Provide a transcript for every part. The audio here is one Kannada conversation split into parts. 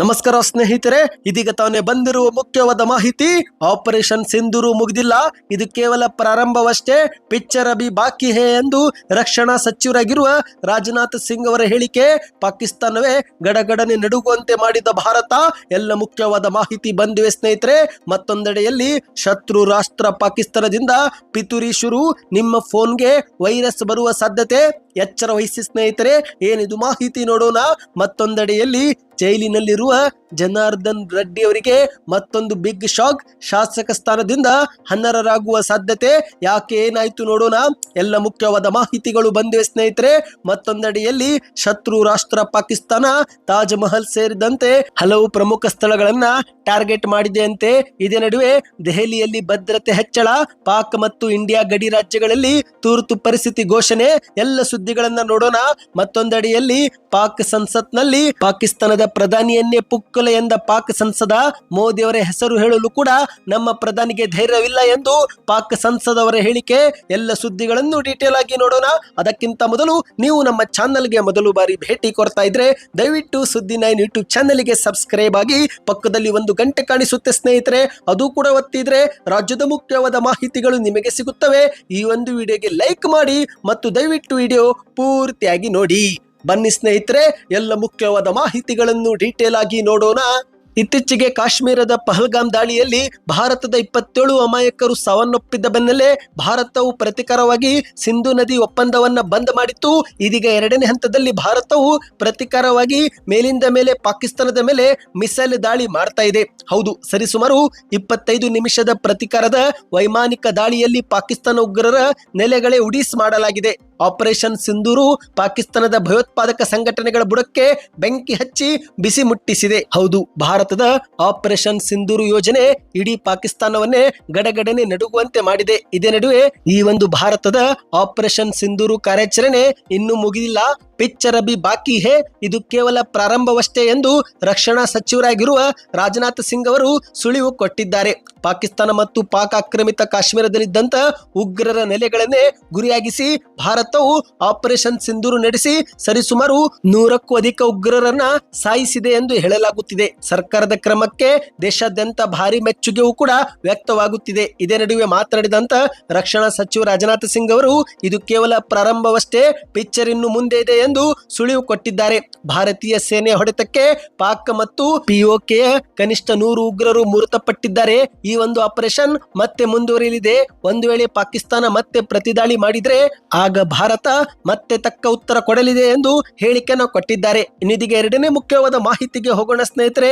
ನಮಸ್ಕಾರ ಸ್ನೇಹಿತರೆ, ಇದೀಗ ತಾನೇ ಬಂದಿರುವ ಮುಖ್ಯವಾದ ಮಾಹಿತಿ ಆಪರೇಷನ್ ಸಿಂಧೂರು ಮುಗಿದಿಲ್ಲ, ಇದು ಕೇವಲ ಪ್ರಾರಂಭವಷ್ಟೇ, ಪಿಕ್ಚರ್ ಅಭಿ ಬಾಕಿ ಹೇ ಎಂದು ರಕ್ಷಣಾ ಸಚಿವರಾಗಿರುವ ರಾಜನಾಥ್ ಸಿಂಗ್ ಅವರ ಹೇಳಿಕೆ, ಪಾಕಿಸ್ತಾನವೇ ಗಡಗಡನೆ ನಡುಗುವಂತೆ ಮಾಡಿದ ಭಾರತ, ಎಲ್ಲ ಮುಖ್ಯವಾದ ಮಾಹಿತಿ ಬಂದಿವೆ ಸ್ನೇಹಿತರೆ, ಮತ್ತೊಂದೆಡೆಯಲ್ಲಿ ಶತ್ರು ರಾಷ್ಟ್ರ ಪಾಕಿಸ್ತಾನದಿಂದ ಪಿತೂರಿ ಶುರು, ನಿಮ್ಮ ಫೋನ್ಗೆ ವೈರಸ್ ಬರುವ ಸಾಧ್ಯತೆ ಎಚ್ಚರ ವಹಿಸಿ ಸ್ನೇಹಿತರೆ, ಏನಿದು ಮಾಹಿತಿ ನೋಡೋಣ, ಮತ್ತೊಂದೆಡೆಯಲ್ಲಿ ಜೈಲಿನಲ್ಲಿರುವ ಜನಾರ್ದನ್ ರೆಡ್ಡಿ ಅವರಿಗೆ ಮತ್ತೊಂದು ಬಿಗ್ ಶಾಕ್. ಶಾಸಕ ಸ್ಥಾನದಿಂದ ಹನ್ನರರಾಗುವ ಸಾಧ್ಯತೆ ಯಾಕೆ ಏನಾಯ್ತು ನೋಡೋಣ. ಎಲ್ಲ ಮುಖ್ಯವಾದ ಮಾಹಿತಿಗಳು ಬಂದಿವೆ ಸ್ನೇಹಿತರೆ. ಮತ್ತೊಂದಡಿಯಲ್ಲಿ ಶತ್ರು ರಾಷ್ಟ್ರ ಪಾಕಿಸ್ತಾನ ತಾಜ್ ಮಹಲ್ ಸೇರಿದಂತೆ ಹಲವು ಪ್ರಮುಖ ಸ್ಥಳಗಳನ್ನ ಟಾರ್ಗೆಟ್ ಮಾಡಿದೆ ಅಂತೆ ಇದೇ ನಡುವೆ ದೆಹಲಿಯಲ್ಲಿ ಭದ್ರತೆ ಹೆಚ್ಚಳ, ಪಾಕ್ ಮತ್ತು ಇಂಡಿಯಾ ಗಡಿ ರಾಜ್ಯಗಳಲ್ಲಿ ತುರ್ತು ಪರಿಸ್ಥಿತಿ ಘೋಷಣೆ, ಎಲ್ಲ ಸುದ್ದಿಗಳನ್ನ ನೋಡೋಣ. ಮತ್ತೊಂದಡಿಯಲ್ಲಿ ಪಾಕ್ ಸಂಸತ್ನಲ್ಲಿ ಪಾಕಿಸ್ತಾನದ ಪ್ರಧಾನಿಯನ್ನೇ ಪುಕ್ಕಲ ಎಂದ ಪಾಕ್ ಸಂಸದ ಮೋದಿ ಅವರ ಹೆಸರು ಹೇಳಲು ಕೂಡ ನಮ್ಮ ಪ್ರಧಾನಿಗೆ ಧೈರ್ಯವಿಲ್ಲ ಎಂದು ಪಾಕ್ ಸಂಸದವರ ಹೇಳಿಕೆ. ಎಲ್ಲ ಸುದ್ದಿಗಳನ್ನು ಡೀಟೇಲ್ ಆಗಿ ನೋಡೋಣ. ಅದಕ್ಕಿಂತ ಮೊದಲು ನೀವು ನಮ್ಮ ಚಾನಲ್ಗೆ ಮೊದಲು ಬಾರಿ ಭೇಟಿ ಕೊಡ್ತಾ ಇದ್ರೆ ದಯವಿಟ್ಟು ಸುದ್ದಿ ನೈನ್ ಯೂಟ್ಯೂಬ್ ಚಾನಲ್ಗೆ ಸಬ್ಸ್ಕ್ರೈಬ್ ಆಗಿ ಪಕ್ಕದಲ್ಲಿ ಒಂದು ಗಂಟೆ ಕಾಣಿಸುತ್ತೆ ಸ್ನೇಹಿತರೆ. ಅದು ಕೂಡ ಒತ್ತಿದ್ರೆ ರಾಜ್ಯದ ಮುಖ್ಯವಾದ ಮಾಹಿತಿಗಳು ನಿಮಗೆ ಸಿಗುತ್ತವೆ. ಈ ಒಂದು ವಿಡಿಯೋಗೆ ಲೈಕ್ ಮಾಡಿ ಮತ್ತು ದಯವಿಟ್ಟು ವಿಡಿಯೋ ಪೂರ್ತಿಯಾಗಿ ನೋಡಿ. ಬನ್ನಿ ಸ್ನೇಹಿತರೆ, ಎಲ್ಲ ಮುಖ್ಯವಾದ ಮಾಹಿತಿಗಳನ್ನು ಡೀಟೇಲ್ ಆಗಿ ನೋಡೋಣ. ಇತ್ತೀಚೆಗೆ ಕಾಶ್ಮೀರದ ಪಹಲ್ಗಾಮ್ ದಾಳಿಯಲ್ಲಿ ಭಾರತದ ಇಪ್ಪತ್ತೇಳು ಅಮಾಯಕರು ಸಾವನ್ನಪ್ಪಿದ್ದ ಬೆನ್ನಲ್ಲೇ ಭಾರತವು ಪ್ರತಿಕಾರವಾಗಿ ಸಿಂಧು ನದಿ ಒಪ್ಪಂದವನ್ನ ಬಂದ್ ಮಾಡಿತ್ತು. ಇದೀಗ ಎರಡನೇ ಹಂತದಲ್ಲಿ ಭಾರತವು ಪ್ರತಿಕಾರವಾಗಿ ಮೇಲಿಂದ ಮೇಲೆ ಪಾಕಿಸ್ತಾನದ ಮೇಲೆ ಮಿಸೈಲ್ ದಾಳಿ ಮಾಡ್ತಾ ಇದೆ. ಹೌದು, ಸರಿಸುಮಾರು ಇಪ್ಪತ್ತೈದು ನಿಮಿಷದ ಪ್ರತಿಕಾರದ ವೈಮಾನಿಕ ದಾಳಿಯಲ್ಲಿ ಪಾಕಿಸ್ತಾನ ಉಗ್ರರ ನೆಲೆಗಳೇ ಉಡೀಸ್ ಮಾಡಲಾಗಿದೆ. ಆಪರೇಷನ್ ಸಿಂಧೂರು ಪಾಕಿಸ್ತಾನದ ಭಯೋತ್ಪಾದಕ ಸಂಘಟನೆಗಳ ಬುಡಕ್ಕೆ ಬೆಂಕಿ ಹಚ್ಚಿ ಬಿಸಿ ಮುಟ್ಟಿಸಿದೆ. ಹೌದು, ಭಾರತದ ಆಪರೇಷನ್ ಸಿಂಧೂರು ಯೋಜನೆ ಇಡೀ ಪಾಕಿಸ್ತಾನವನ್ನೇ ಗಡಗಡನೆ ನಡುಗುವಂತೆ ಮಾಡಿದೆ. ಇದೇ ನಡುವೆ ಈ ಒಂದು ಭಾರತದ ಆಪರೇಷನ್ ಸಿಂಧೂರು ಕಾರ್ಯಾಚರಣೆ ಇನ್ನೂ ಮುಗಿದಿಲ್ಲ. ಪಿಚ್ಚರ್ ಅಭಿ ಬಾಕಿ ಹೇ, ಇದು ಕೇವಲ ಪ್ರಾರಂಭವಷ್ಟೇ ಎಂದು ರಕ್ಷಣಾ ಸಚಿವರಾಗಿರುವ ರಾಜನಾಥ್ ಸಿಂಗ್ ಅವರು ಸುಳಿವು ಕೊಟ್ಟಿದ್ದಾರೆ. ಪಾಕಿಸ್ತಾನ ಮತ್ತು ಪಾಕ್ ಆಕ್ರಮಿತ ಕಾಶ್ಮೀರದಲ್ಲಿದ್ದಂತ ಉಗ್ರರ ನೆಲೆಗಳನ್ನೇ ಗುರಿಯಾಗಿಸಿ ಭಾರತವು ಆಪರೇಷನ್ ಸಿಂಧೂರು ನಡೆಸಿ ಸರಿಸುಮಾರು ನೂರಕ್ಕೂ ಅಧಿಕ ಉಗ್ರರನ್ನ ಸಾಯಿಸಿದೆ ಎಂದು ಹೇಳಲಾಗುತ್ತಿದೆ. ಸರ್ಕಾರದ ಕ್ರಮಕ್ಕೆ ದೇಶಾದ್ಯಂತ ಭಾರಿ ಮೆಚ್ಚುಗೆಯೂ ಕೂಡ ವ್ಯಕ್ತವಾಗುತ್ತಿದೆ. ಇದೇ ನಡುವೆ ಮಾತನಾಡಿದಂತ ರಕ್ಷಣಾ ಸಚಿವ ರಾಜನಾಥ್ ಸಿಂಗ್ ಅವರು, ಇದು ಕೇವಲ ಪ್ರಾರಂಭವಷ್ಟೇ, ಪಿಕ್ಚರ್ ಇನ್ನು ಮುಂದೆ ಇದೆ ಎಂದು ಸುಳಿವು ಕೊಟ್ಟಿದ್ದಾರೆ. ಭಾರತೀಯ ಸೇನೆ ಹೊಡೆತಕ್ಕೆ ಪಾಕ್ ಮತ್ತು ಪಿಒಕೆಯ ಕನಿಷ್ಠ ನೂರು ಉಗ್ರರು ಮೃತಪಟ್ಟಿದ್ದಾರೆ. ಈ ಒಂದು ಆಪರೇಷನ್ ಮತ್ತೆ ಮುಂದುವರಿಯಲಿದೆ. ಒಂದು ವೇಳೆ ಪಾಕಿಸ್ತಾನ ಮತ್ತೆ ಪ್ರತಿದಾಳಿ ಮಾಡಿದ್ರೆ, ಆಗ ಭಾರತ ಮತ್ತೆ ತಕ್ಕ ಉತ್ತರ ಕೊಡಲಿದೆ ಎಂದು ಹೇಳಿಕೆಯನ್ನು ಕೊಟ್ಟಿದ್ದಾರೆ. ಇನ್ನಿದಿಗೆ ಎರಡನೇ ಮುಖ್ಯವಾದ ಮಾಹಿತಿಗೆ ಹೋಗೋಣ ಸ್ನೇಹಿತರೆ.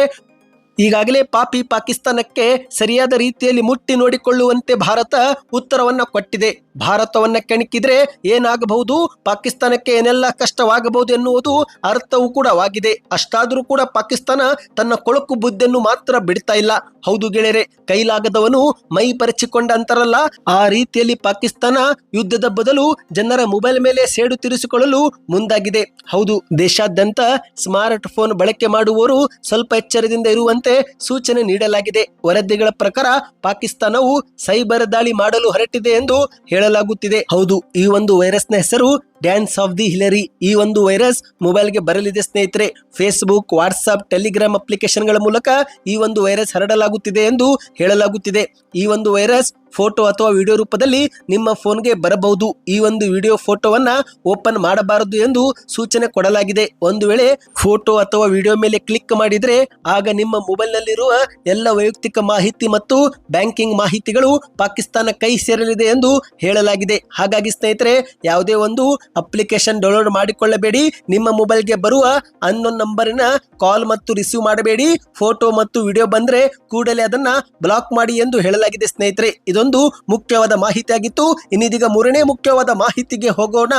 ಈಗಾಗಲೇ ಪಾಪಿ ಪಾಕಿಸ್ತಾನಕ್ಕೆ ಸರಿಯಾದ ರೀತಿಯಲ್ಲಿ ಮುಟ್ಟಿ ನೋಡಿಕೊಳ್ಳುವಂತೆ ಭಾರತ ಉತ್ತರವನ್ನು ಕೊಟ್ಟಿದೆ. ಭಾರತವನ್ನ ಕೆಣಕಿದ್ರೆ ಏನಾಗಬಹುದು? ಪಾಕಿಸ್ತಾನಕ್ಕೆ ಏನೆಲ್ಲ ಕಷ್ಟವಾಗಬಹುದು ಎನ್ನುವುದು ಅರ್ಥವೂ ಕೂಡ ಆಗಿದೆ ಅಷ್ಟಾದರೂ ಕೂಡ ಪಾಕಿಸ್ತಾನ ತನ್ನ ಕೊಳಕು ಬುದ್ಧಿಯನ್ನು ಮಾತ್ರ ಬಿಡ್ತಾ ಇಲ್ಲ. ಹೌದು ಗೆಳೆಯರೆ, ಕೈಲಾಗದವನು ಮೈ ಪರಿಚಿಕೊಂಡ ಅಂತಾರಲ್ಲ, ಆ ರೀತಿಯಲ್ಲಿ ಪಾಕಿಸ್ತಾನ ಯುದ್ಧದ ಬದಲು ಜನರ ಮೊಬೈಲ್ ಮೇಲೆ ಸೇಡು ತೀರಿಸಿಕೊಳ್ಳಲು ಮುಂದಾಗಿದೆ. ಹೌದು, ದೇಶಾದ್ಯಂತ ಸ್ಮಾರ್ಟ್ ಫೋನ್ ಬಳಕೆ ಮಾಡುವವರು ಸ್ವಲ್ಪ ಎಚ್ಚರದಿಂದ ಇರುವಂತೆ ಸೂಚನೆ ನೀಡಲಾಗಿದೆ. ವರದಿಗಳ ಪ್ರಕಾರ ಪಾಕಿಸ್ತಾನವು ಸೈಬರ್ ದಾಳಿ ಮಾಡಲು ಹೊರಟಿದೆ ಎಂದು ಹೇಳಲಾಗುತ್ತಿದೆ. ಹೌದು, ಈ ಒಂದು ವೈರಸ್ನ ಹೆಸರು ಡ್ಯಾನ್ಸ್ ಆಫ್ ದಿ ಹಿಲರಿ ಈ ಒಂದು ವೈರಸ್ ಮೊಬೈಲ್ಗೆ ಬರಲಿದೆ ಸ್ನೇಹಿತರೆ. ಫೇಸ್ಬುಕ್ ವಾಟ್ಸ್ಆಪ್ ಟೆಲಿಗ್ರಾಮ್ ಅಪ್ಲಿಕೇಶನ್ಗಳ ಮೂಲಕ ಈ ಒಂದು ವೈರಸ್ ಹರಡಲಾಗುತ್ತಿದೆ ಎಂದು ಹೇಳಲಾಗುತ್ತಿದೆ. ಈ ಒಂದು ವೈರಸ್ ಫೋಟೋ ಅಥವಾ ವಿಡಿಯೋ ರೂಪದಲ್ಲಿ ನಿಮ್ಮ ಫೋನ್ಗೆ ಬರಬಹುದು. ಈ ಒಂದು ವಿಡಿಯೋ ಫೋಟೋವನ್ನ ಓಪನ್ ಮಾಡಬಾರದು ಎಂದು ಸೂಚನೆ ಕೊಡಲಾಗಿದೆ. ಒಂದು ವೇಳೆ ಫೋಟೋ ಅಥವಾ ವಿಡಿಯೋ ಮೇಲೆ ಕ್ಲಿಕ್ ಮಾಡಿದ್ರೆ ಆಗ ನಿಮ್ಮ ಮೊಬೈಲ್ನಲ್ಲಿರುವ ಎಲ್ಲ ವೈಯಕ್ತಿಕ ಮಾಹಿತಿ ಮತ್ತು ಬ್ಯಾಂಕಿಂಗ್ ಮಾಹಿತಿಗಳು ಪಾಕಿಸ್ತಾನ ಕೈ ಸೇರಲಿದೆ ಎಂದು ಹೇಳಲಾಗಿದೆ. ಹಾಗಾಗಿ ಸ್ನೇಹಿತರೆ, ಯಾವುದೇ ಒಂದು ಅಪ್ಲಿಕೇಶನ್ ಡೌನ್ಲೋಡ್ ಮಾಡಿಕೊಳ್ಳಬೇಡಿ. ನಿಮ್ಮ ಮೊಬೈಲ್ಗೆ ಬರುವ ಅನ್ನೊಂದು ನಂಬರಿನ ಕಾಲ್ ಮತ್ತು ರಿಸೀವ್ ಮಾಡಬೇಡಿ. ಫೋಟೋ ಮತ್ತು ವಿಡಿಯೋ ಬಂದ್ರೆ ಕೂಡಲೇ ಅದನ್ನ ಬ್ಲಾಕ್ ಮಾಡಿ ಎಂದು ಹೇಳಲಾಗಿದೆ ಸ್ನೇಹಿತರೆ. ಇದೊಂದು ಮುಖ್ಯವಾದ ಮಾಹಿತಿಯಾಗಿತ್ತು. ಇನ್ನಿದೀಗ ಮೂರನೇ ಮುಖ್ಯವಾದ ಮಾಹಿತಿಗೆ ಹೋಗೋಣ.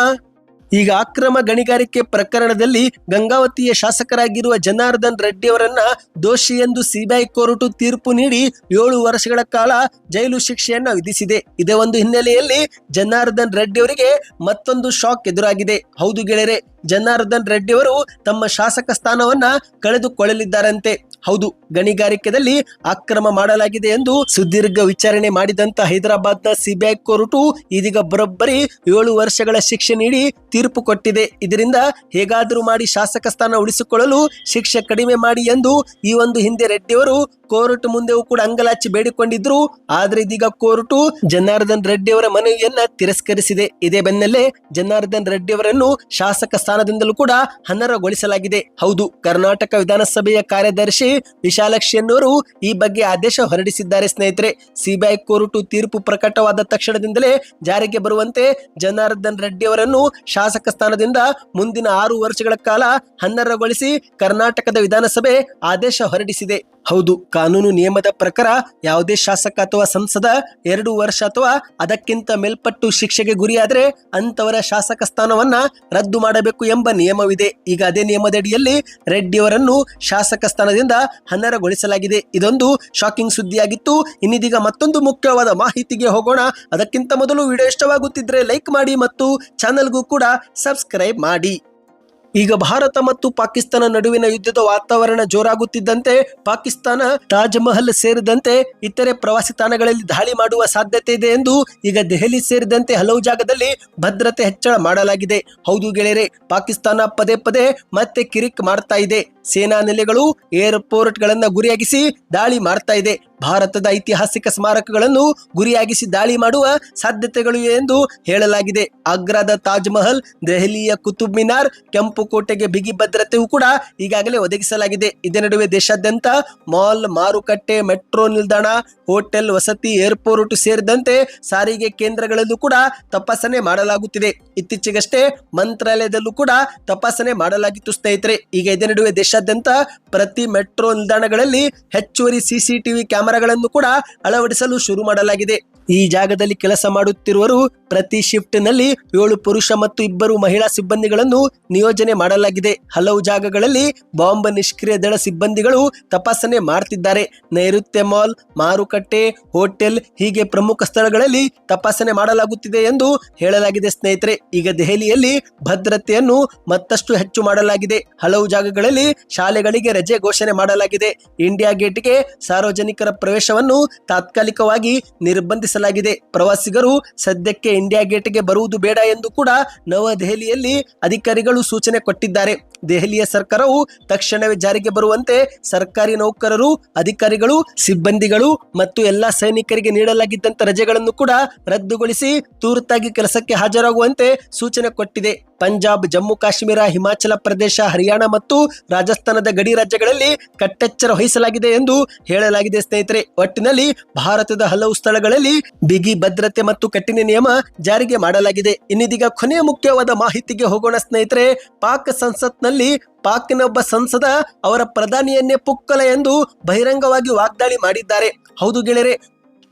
ಈಗ ಅಕ್ರಮ ಗಣಿಗಾರಿಕೆ ಪ್ರಕರಣದಲ್ಲಿ ಗಂಗಾವತಿಯ ಶಾಸಕರಾಗಿರುವ ಜನಾರ್ದನ್ ರೆಡ್ಡಿ ಅವರನ್ನ ದೋಷಿ ಎಂದು ಸಿಬಿಐ ಕೋರ್ಟ್ ತೀರ್ಪು ನೀಡಿ ಏಳು ವರ್ಷಗಳ ಕಾಲ ಜೈಲು ಶಿಕ್ಷೆಯನ್ನ ವಿಧಿಸಿದೆ. ಇದೇ ಒಂದು ಹಿನ್ನೆಲೆಯಲ್ಲಿ ಜನಾರ್ದನ್ ರೆಡ್ಡಿ ಅವರಿಗೆ ಮತ್ತೊಂದು ಶಾಕ್ ಎದುರಾಗಿದೆ. ಹೌದು ಗೆಳೆಯರೆ, ಜನಾರ್ದನ್ ರೆಡ್ಡಿ ಅವರು ತಮ್ಮ ಶಾಸಕ ಸ್ಥಾನವನ್ನ ಕಳೆದುಕೊಳ್ಳಲಿದ್ದಾರಂತೆ. ಹೌದು, ಗಣಿಗಾರಿಕೆದಲ್ಲಿ ಅಕ್ರಮ ಮಾಡಲಾಗಿದೆ ಎಂದು ಸುದೀರ್ಘ ವಿಚಾರಣೆ ಮಾಡಿದಂತ ಹೈದರಾಬಾದ್ನ ಸಿಬಿಐ ಕೋರ್ಟು ಇದೀಗ ಬರೋಬ್ಬರಿ ಏಳು ವರ್ಷಗಳ ಶಿಕ್ಷೆ ನೀಡಿ ತೀರ್ಪು ಕೊಟ್ಟಿದೆ. ಇದರಿಂದ ಹೇಗಾದರೂ ಮಾಡಿ ಶಾಸಕ ಸ್ಥಾನ ಉಳಿಸಿಕೊಳ್ಳಲು ಶಿಕ್ಷೆ ಕಡಿಮೆ ಮಾಡಿ ಎಂದು ಈ ಒಂದು ಹಿಂದೆ ರೆಡ್ಡಿಯವರು ಕೋರ್ಟ್ ಮುಂದೆಯೂ ಕೂಡ ಅಂಗಲಾಚಿ ಬೇಡಿಕೊಂಡಿದ್ರು. ಆದ್ರೆ ಇದೀಗ ಕೋರ್ಟು ಜನಾರ್ದನ್ ರೆಡ್ಡಿ ಅವರ ಮನವಿಯನ್ನ ತಿರಸ್ಕರಿಸಿದೆ. ಇದೇ ಬೆನ್ನಲ್ಲೇ ಜನಾರ್ದನ್ ರೆಡ್ಡಿ ಅವರನ್ನು ಶಾಸಕ ಸ್ಥಾನದಿಂದಲೂ ಕೂಡ ಅನರ್ಹಗೊಳಿಸಲಾಗಿದೆ ಹೌದು, ಕರ್ನಾಟಕ ವಿಧಾನಸಭೆಯ ಕಾರ್ಯದರ್ಶಿ ವಿಶಾಲಕ್ಷಿ ಎನ್ನುವರು ಈ ಬಗ್ಗೆ ಆದೇಶ ಹೊರಡಿಸಿದ್ದಾರೆ ಸ್ನೇಹಿತರೆ. ಸಿಬಿಐ ಕೋರ್ಟು ತೀರ್ಪು ಪ್ರಕಟವಾದ ತಕ್ಷಣದಿಂದಲೇ ಜಾರಿಗೆ ಬರುವಂತೆ ಜನಾರ್ದನ್ ರೆಡ್ಡಿ ಅವರನ್ನು ಶಾಸಕ ಸ್ಥಾನದಿಂದ ಮುಂದಿನ ಆರು ವರ್ಷಗಳ ಕಾಲ ಅನರ್ಹಗೊಳಿಸಿ ಕರ್ನಾಟಕದ ವಿಧಾನಸಭೆ ಆದೇಶ ಹೊರಡಿಸಿದೆ. ಹೌದು, ಕಾನೂನು ನಿಯಮದ ಪ್ರಕಾರ ಯಾವುದೇ ಶಾಸಕ ಅಥವಾ ಸಂಸದ ಎರಡು ವರ್ಷ ಅಥವಾ ಅದಕ್ಕಿಂತ ಮೇಲ್ಪಟ್ಟು ಶಿಕ್ಷೆಗೆ ಗುರಿಯಾದರೆ ಅಂತವರ ಶಾಸಕ ಸ್ಥಾನವನ್ನ ರದ್ದು ಮಾಡಬೇಕು ಎಂಬ ನಿಯಮವಿದೆ. ಈಗ ಅದೇ ನಿಯಮದಡಿಯಲ್ಲಿ ರೆಡ್ಡಿ ಅವರನ್ನು ಶಾಸಕ ಸ್ಥಾನದಿಂದ ಅನರ್ಹಗೊಳಿಸಲಾಗಿದೆ ಇದೊಂದು ಶಾಕಿಂಗ್ ಸುದ್ದಿಯಾಗಿತ್ತು. ಇನ್ನಿದೀಗ ಮತ್ತೊಂದು ಮುಖ್ಯವಾದ ಮಾಹಿತಿಗೆ ಹೋಗೋಣ. ಅದಕ್ಕಿಂತ ಮೊದಲು ವಿಡಿಯೋ ಇಷ್ಟವಾಗುತ್ತಿದ್ರೆ ಲೈಕ್ ಮಾಡಿ ಮತ್ತು ಚಾನಲ್ಗೂ ಕೂಡ ಸಬ್ಸ್ಕ್ರೈಬ್ ಮಾಡಿ. ಈಗ ಭಾರತ ಮತ್ತು ಪಾಕಿಸ್ತಾನ ನಡುವಿನ ಯುದ್ಧದ ವಾತಾವರಣ ಜೋರಾಗುತ್ತಿದ್ದಂತೆ, ಪಾಕಿಸ್ತಾನ ತಾಜ್ ಮಹಲ್ ಸೇರಿದಂತೆ ಇತರೆ ಪ್ರವಾಸಿ ತಾಣಗಳಲ್ಲಿ ದಾಳಿ ಮಾಡುವ ಸಾಧ್ಯತೆ ಇದೆ ಎಂದು ಈಗ ದೆಹಲಿ ಸೇರಿದಂತೆ ಹಲವು ಜಾಗದಲ್ಲಿ ಭದ್ರತೆ ಹೆಚ್ಚಳ ಮಾಡಲಾಗಿದೆ. ಹೌದು ಗೆಳೆಯರೆ, ಪಾಕಿಸ್ತಾನ ಪದೇ ಪದೇ ಮತ್ತೆ ಕಿರಿಕ್ ಮಾಡ್ತಾ ಇದೆ. ಸೇನಾ ನೆಲೆಗಳು ಏರ್ಪೋರ್ಟ್ ಗಳನ್ನ ಗುರಿಯಾಗಿಸಿ ದಾಳಿ ಮಾಡ್ತಾ ಇದೆ. ಭಾರತದ ಐತಿಹಾಸಿಕ ಸ್ಮಾರಕಗಳನ್ನು ಗುರಿಯಾಗಿಸಿ ದಾಳಿ ಮಾಡುವ ಸಾಧ್ಯತೆಗಳು ಎಂದು ಹೇಳಲಾಗಿದೆ. ಆಗ್ರಾದ ತಾಜ್ ಮಹಲ್ ದೆಹಲಿಯ ಕುತುಬ್ ಮಿನಾರ್, ಕೆಂಪು ಕೋಟೆಗೆ ಬಿಗಿ ಭದ್ರತೆಯೂ ಕೂಡ ಈಗಾಗಲೇ ಒದಗಿಸಲಾಗಿದೆ. ಇದೇ ನಡುವೆ ದೇಶಾದ್ಯಂತ ಮಾಲ್, ಮಾರುಕಟ್ಟೆ, ಮೆಟ್ರೋ ನಿಲ್ದಾಣ, ಹೋಟೆಲ್, ವಸತಿ, ಏರ್ಪೋರ್ಟ್ ಸೇರಿದಂತೆ ಸಾರಿಗೆ ಕೇಂದ್ರಗಳಲ್ಲೂ ಕೂಡ ತಪಾಸಣೆ ಮಾಡಲಾಗುತ್ತಿದೆ. ಇತ್ತೀಚೆಗಷ್ಟೇ ಮಂತ್ರಾಲಯದಲ್ಲೂ ಕೂಡ ತಪಾಸಣೆ ಮಾಡಲಾಗಿತ್ತು ಸ್ನೇಹಿತರೆ. ಈಗ ಇದೇ ನಡುವೆ ದೇಶಾದ್ಯಂತ ಪ್ರತಿ ಮೆಟ್ರೋ ನಿಲ್ದಾಣಗಳಲ್ಲಿ ಹೆಚ್ಚುವರಿ ಸಿಸಿಟಿವಿ ಕ್ಯಾಮೆರಾಗಳನ್ನು ಕೂಡ ಅಳವಡಿಸಲು ಶುರು ಮಾಡಲಾಗಿದೆ. ಈ ಜಾಗದಲ್ಲಿ ಕೆಲಸ ಮಾಡುತ್ತಿರುವರು ಪ್ರತಿ ಶಿಫ್ಟ್ನಲ್ಲಿ ಏಳು ಪುರುಷ ಮತ್ತು ಇಬ್ಬರು ಮಹಿಳಾ ಸಿಬ್ಬಂದಿಗಳನ್ನು ನಿಯೋಜನೆ ಮಾಡಲಾಗಿದೆ. ಹಲವು ಜಾಗಗಳಲ್ಲಿ ಬಾಂಬ್ ನಿಷ್ಕ್ರಿಯ ದಳ ಸಿಬ್ಬಂದಿಗಳು ತಪಾಸಣೆ ಮಾಡ್ತಿದ್ದಾರೆ. ನೈಋತ್ಯ ಮಾಲ್, ಮಾರುಕಟ್ಟೆ, ಹೋಟೆಲ್ ಹೀಗೆ ಪ್ರಮುಖ ಸ್ಥಳಗಳಲ್ಲಿ ತಪಾಸಣೆ ಮಾಡಲಾಗುತ್ತಿದೆ ಎಂದು ಹೇಳಲಾಗಿದೆ ಸ್ನೇಹಿತರೆ. ಈಗ ದೆಹಲಿಯಲ್ಲಿ ಭದ್ರತೆಯನ್ನು ಮತ್ತಷ್ಟು ಹೆಚ್ಚು ಮಾಡಲಾಗಿದೆ. ಹಲವು ಜಾಗಗಳಲ್ಲಿ ಶಾಲೆಗಳಿಗೆ ರಜೆ ಘೋಷಣೆ ಮಾಡಲಾಗಿದೆ. ಇಂಡಿಯಾ ಗೇಟ್ಗೆ ಸಾರ್ವಜನಿಕರ ಪ್ರವೇಶವನ್ನು ತಾತ್ಕಾಲಿಕವಾಗಿ ನಿರ್ಬಂಧಿಸಲಾಗಿದೆ ಪ್ರವಾಸಿಗರು ಸದ್ಯಕ್ಕೆ ಇಂಡಿಯಾ ಗೇಟ್ಗೆ ಬರುವುದು ಬೇಡ ಎಂದು ಕೂಡ ನವದೆಹಲಿಯಲ್ಲಿ ಅಧಿಕಾರಿಗಳು ಸೂಚನೆ ಕೊಟ್ಟಿದ್ದಾರೆ. ದೆಹಲಿಯ ಸರ್ಕಾರವು ತಕ್ಷಣವೇ ಜಾರಿಗೆ ಬರುವಂತೆ ಸರ್ಕಾರಿ ನೌಕರರು, ಅಧಿಕಾರಿಗಳು, ಸಿಬ್ಬಂದಿಗಳು ಮತ್ತು ಎಲ್ಲಾ ಸೈನಿಕರಿಗೆ ನೀಡಲಾಗಿದ್ದಂತ ರಜೆಗಳನ್ನು ಕೂಡ ರದ್ದುಗೊಳಿಸಿ ತುರ್ತಾಗಿ ಕೆಲಸಕ್ಕೆ ಹಾಜರಾಗುವಂತೆ ಸೂಚನೆ ಕೊಟ್ಟಿದೆ. ಪಂಜಾಬ್, ಜಮ್ಮು, ಕಾಶ್ಮೀರ, ಹಿಮಾಚಲ ಪ್ರದೇಶ, ಹರಿಯಾಣ ಮತ್ತು ರಾಜಸ್ಥಾನದ ಗಡಿ ರಾಜ್ಯಗಳಲ್ಲಿ ಕಟ್ಟೆಚ್ಚರ ವಹಿಸಲಾಗಿದೆ ಎಂದು ಹೇಳಲಾಗಿದೆ ಸ್ನೇಹಿತರೆ. ಒಟ್ಟಿನಲ್ಲಿ ಭಾರತದ ಹಲವು ಸ್ಥಳಗಳಲ್ಲಿ ಬಿಗಿ ಭದ್ರತೆ ಮತ್ತು ಕಠಿಣ ನಿಯಮ ಜಾರಿಗೆ ಮಾಡಲಾಗಿದೆ. ಇನ್ನಿದೀಗ ಕೊನೆಯ ಮುಖ್ಯವಾದ ಮಾಹಿತಿಗೆ ಹೋಗೋಣ ಸ್ನೇಹಿತರೆ, ಪಾಕ್ ಸಂಸತ್ನಲ್ಲಿ ಪಾಕ್ನೊಬ್ಬ ಸಂಸದ ಅವರ ಪ್ರಧಾನಿಯನ್ನೇ ಪುಕ್ಕಲ ಎಂದು ಬಹಿರಂಗವಾಗಿ ವಾಗ್ದಾಳಿ ಮಾಡಿದ್ದಾರೆ. ಹೌದು ಗೆಳೆಯರೆ,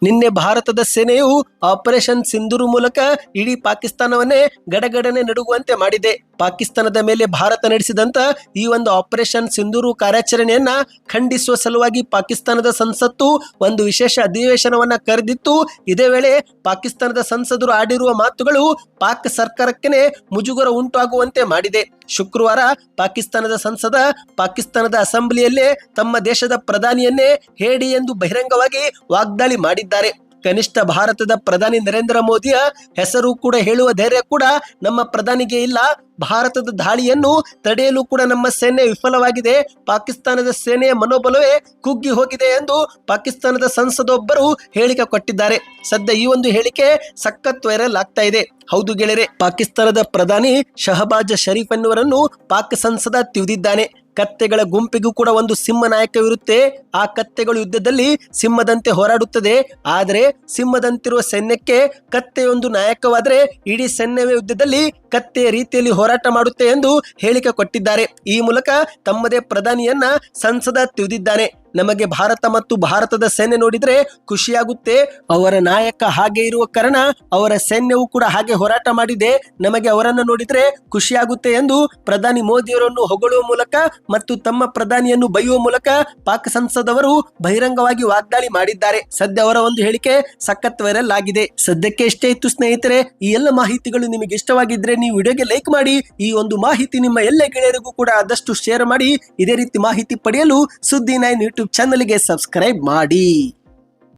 ನಿನ್ನೆ ಭಾರತದ ಸೇನೆಯು ಆಪರೇಷನ್ ಸಿಂಧೂರು ಮೂಲಕ ಇಡೀ ಪಾಕಿಸ್ತಾನವನ್ನೇ ಗಡಗಡನೆ ನಡುಗುವಂತೆ ಮಾಡಿದೆ. ಪಾಕಿಸ್ತಾನದ ಮೇಲೆ ಭಾರತ ನಡೆಸಿದಂತ ಈ ಒಂದು ಆಪರೇಷನ್ ಸಿಂಧೂರು ಕಾರ್ಯಾಚರಣೆಯನ್ನ ಖಂಡಿಸುವ ಸಲುವಾಗಿ ಪಾಕಿಸ್ತಾನದ ಸಂಸತ್ತು ಒಂದು ವಿಶೇಷ ಅಧಿವೇಶನವನ್ನ ಕರೆದಿತ್ತು. ಇದೇ ವೇಳೆ ಪಾಕಿಸ್ತಾನದ ಸಂಸದರು ಆಡಿರುವ ಮಾತುಗಳು ಪಾಕ್ ಸರ್ಕಾರಕ್ಕೆ ಮುಜುಗರ ಉಂಟಾಗುವಂತೆ ಮಾಡಿದೆ. ಶುಕ್ರವಾರ ಪಾಕಿಸ್ತಾನದ ಸಂಸದ ಪಾಕಿಸ್ತಾನದ ಅಸೆಂಬ್ಲಿಯಲ್ಲೇ ತಮ್ಮ ದೇಶದ ಪ್ರಧಾನಿಯನ್ನೇ ಹೇಡಿ ಎಂದು ಬಹಿರಂಗವಾಗಿ ವಾಗ್ದಾಳಿ ಮಾಡಿದ್ದಾರೆ. ಕನಿಷ್ಠ ಭಾರತದ ಪ್ರಧಾನಿ ನರೇಂದ್ರ ಮೋದಿಯ ಹೆಸರು ಕೂಡ ಹೇಳುವ ಧೈರ್ಯ ಕೂಡ ನಮ್ಮ ಪ್ರಧಾನಿಗೆ ಇಲ್ಲ. ಭಾರತದ ದಾಳಿಯನ್ನು ತಡೆಯಲು ಕೂಡ ನಮ್ಮ ಸೇನೆ ವಿಫಲವಾಗಿದೆ. ಪಾಕಿಸ್ತಾನದ ಸೇನೆಯ ಮನೋಬಲವೇ ಕುಗ್ಗಿ ಹೋಗಿದೆ ಎಂದು ಪಾಕಿಸ್ತಾನದ ಸಂಸದೊಬ್ಬರು ಹೇಳಿಕೆ ಕೊಟ್ಟಿದ್ದಾರೆ. ಸದ್ಯ ಈ ಒಂದು ಹೇಳಿಕೆ ಸಖತ್ ವೈರಲ್ ಆಗ್ತಾ ಇದೆ. ಹೌದು ಗೆಳೆಯರೆ, ಪಾಕಿಸ್ತಾನದ ಪ್ರಧಾನಿ ಶಹಬಾಜ್ ಶರೀಫ್ ಎನ್ನುವರನ್ನು ಪಾಕ್ ಸಂಸದ ತಿವಿದಿದ್ದಾನೆ ಕತ್ತೆಗಳ ಗುಂಪಿಗೂ ಕೂಡ ಒಂದು ಸಿಂಹ ನಾಯಕವಿರುತ್ತೆ. ಆ ಕತ್ತೆಗಳು ಯುದ್ಧದಲ್ಲಿ ಸಿಂಹದಂತೆ ಹೋರಾಡುತ್ತದೆ. ಆದರೆ ಸಿಂಹದಂತಿರುವ ಸೈನ್ಯಕ್ಕೆ ಕತ್ತೆಯೊಂದು ನಾಯಕವಾದರೆ ಇಡೀ ಸೈನ್ಯವೇ ಯುದ್ಧದಲ್ಲಿ ಕತ್ತೆಯ ರೀತಿಯಲ್ಲಿ ಹೋರಾಟ ಮಾಡುತ್ತೆ ಎಂದು ಹೇಳಿಕೆ ಕೊಟ್ಟಿದ್ದಾರೆ. ಈ ಮೂಲಕ ತಮ್ಮದೇ ಪ್ರಧಾನಿಯನ್ನ ಸಂಸದ ತಿವಿದಿದ್ದಾನೆ ನಮಗೆ ಭಾರತ ಮತ್ತು ಭಾರತದ ಸೇನೆ ನೋಡಿದ್ರೆ ಖುಷಿಯಾಗುತ್ತೆ. ಅವರ ನಾಯಕ ಹಾಗೆ ಇರುವ ಕಾರಣ ಅವರ ಸೈನ್ಯವು ಕೂಡ ಹಾಗೆ ಹೋರಾಟ ಮಾಡಿದೆ. ನಮಗೆ ಅವರನ್ನು ನೋಡಿದ್ರೆ ಖುಷಿಯಾಗುತ್ತೆ ಎಂದು ಪ್ರಧಾನಿ ಮೋದಿಯವರನ್ನು ಹೊಗಳುವ ಮೂಲಕ ಮತ್ತು ತಮ್ಮ ಪ್ರಧಾನಿಯನ್ನು ಬೈಯುವ ಮೂಲಕ ಪಾಕ್ ಸಂಸದವರು ಬಹಿರಂಗವಾಗಿ ವಾಗ್ದಾಳಿ ಮಾಡಿದ್ದಾರೆ. ಸದ್ಯ ಅವರ ಒಂದು ಹೇಳಿಕೆ ಸಖತ್ ವೈರಲ್ ಆಗಿದೆ. ಸದ್ಯಕ್ಕೆ ಇಷ್ಟೇ ಇತ್ತು ಸ್ನೇಹಿತರೆ, ಈ ಎಲ್ಲ ಮಾಹಿತಿಗಳು ನಿಮಗೆ ಇಷ್ಟವಾಗಿದ್ರೆ ನೀವು ವಿಡಿಯೋಗೆ ಲೈಕ್ ಮಾಡಿ, ಈ ಒಂದು ಮಾಹಿತಿ ನಿಮ್ಮ ಎಲ್ಲ ಗೆಳೆಯರಿಗೂ ಕೂಡ ಆದಷ್ಟು ಶೇರ್ ಮಾಡಿ, ಇದೇ ರೀತಿ ಮಾಹಿತಿ ಪಡೆಯಲು ಸುದ್ದಿ ನೈನ್ ಯೂಟ್ಯೂಬ್ ಚಾನಲ್ಗೆ ಸಬ್ಸ್ಕ್ರೈಬ್ ಮಾಡಿ.